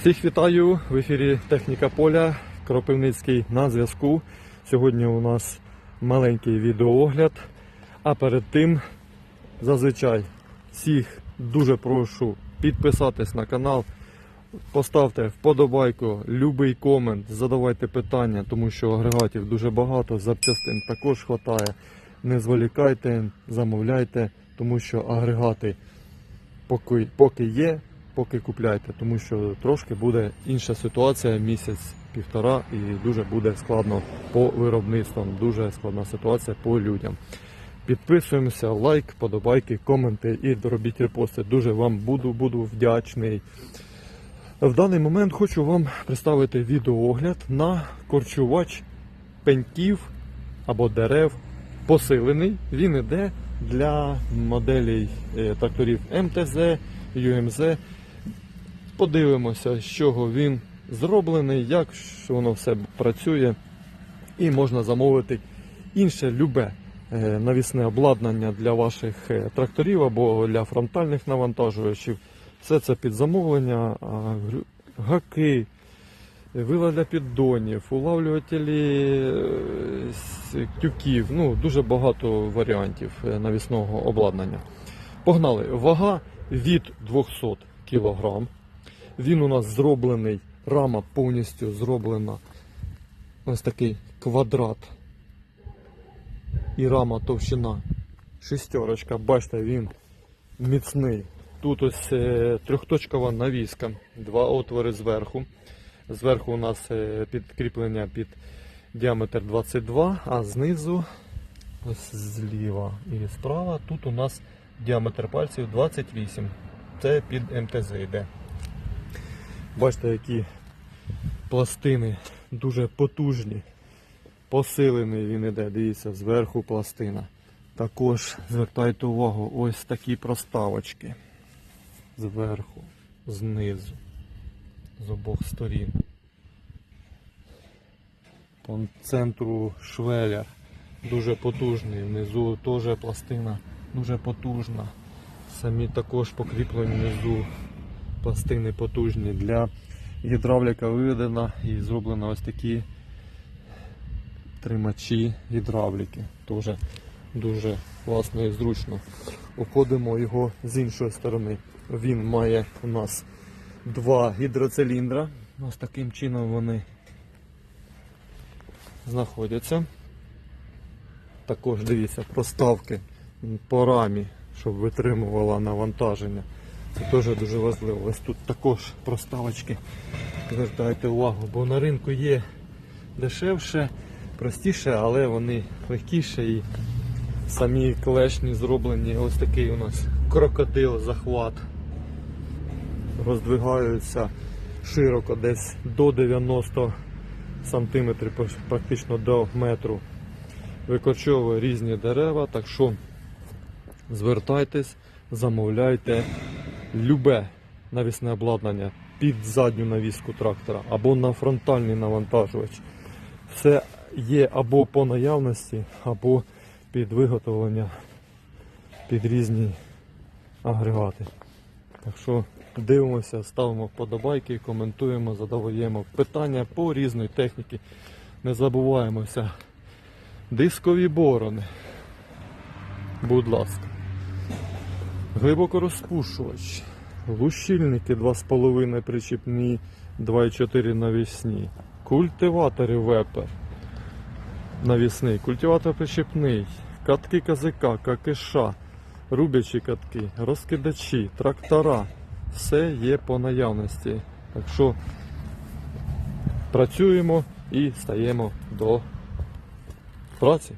Всіх вітаю в ефірі Техніка Поля. Кропивницький на зв'язку. Сьогодні у нас маленький відеоогляд. А перед тим, зазвичай, всіх дуже прошу підписатись на канал, поставте вподобайку, любий комент, задавайте питання, тому що агрегатів дуже багато, запчастин також вистачає. Не зволікайте, замовляйте, тому що агрегати поки, поки є, поки купляйте, тому що трошки буде інша ситуація місяць-півтора і дуже буде складно по виробництвам, дуже складна ситуація по людям. Підписуємося, лайк, подобайки, коменти і робіть репости. Дуже вам буду, буду вдячний. В даний момент хочу вам представити відеоогляд на корчувач пеньків або дерев посилений. Він іде для моделей е, тракторів МТЗ, ЮМЗ. Подивимося, з чого він зроблений, як воно все працює. І можна замовити інше любе е, навісне обладнання для ваших е, тракторів або для фронтальних навантажувачів. Все це під замовлення, гаки, вила для піддонів, улавлювателі е, тюків. Ну, дуже багато варіантів навісного обладнання. Погнали. Вага від 200 кг. Він у нас зроблений, рама повністю зроблена. Ось такий квадрат. І рама товщина. Шестерочка, бачите, він міцний. Тут ось е, трьохточкова навіска, два отвори зверху. Зверху у нас е, підкріплення під діаметр 22, а знизу, ось зліва і справа, тут у нас діаметр пальців 28. Це під МТЗ йде. Бачите, які пластини дуже потужні. Посилений він іде, дивіться, зверху пластина. Також звертайте увагу, ось такі проставочки. Зверху, знизу, з обох сторін. По центру швеля дуже потужний, внизу теж пластина дуже потужна. Самі також покріплені внизу пластини потужні. Для гідравліка виведена і зроблено ось такі тримачі гідравліки. Теж дуже класно і зручно. Обходимо його з іншої сторони. Він має у нас два гідроциліндра. Ось таким чином вони знаходяться. Також дивіться, проставки по рамі, щоб витримувала навантаження. Це теж дуже важливо. Ось тут також проставочки. Звертайте увагу, бо на ринку є дешевше, простіше, але вони легкіше і самі клешні зроблені. Ось такий у нас крокодил захват. Роздвигаються широко десь до 90 сантиметрів, практично до метру. Викорчовує різні дерева, так що звертайтесь, замовляйте любе навісне обладнання під задню навіску трактора або на фронтальний навантажувач. Все є або по наявності, або під виготовлення під різні агрегати. Так що дивимося, ставимо вподобайки, коментуємо, задаємо питання по різної техніки. Не забуваємося. Дискові борони. Будь ласка. Глибокорозпушувач. Лущильники 2,5 причіпні, 2,4 навісні. Культиватори вепер. Навісний. Культиватор причіпний. Катки КЗК, ККШ, рубячі катки, розкидачі, трактора. Все є по наявності. Так що працюємо і стаємо до праці.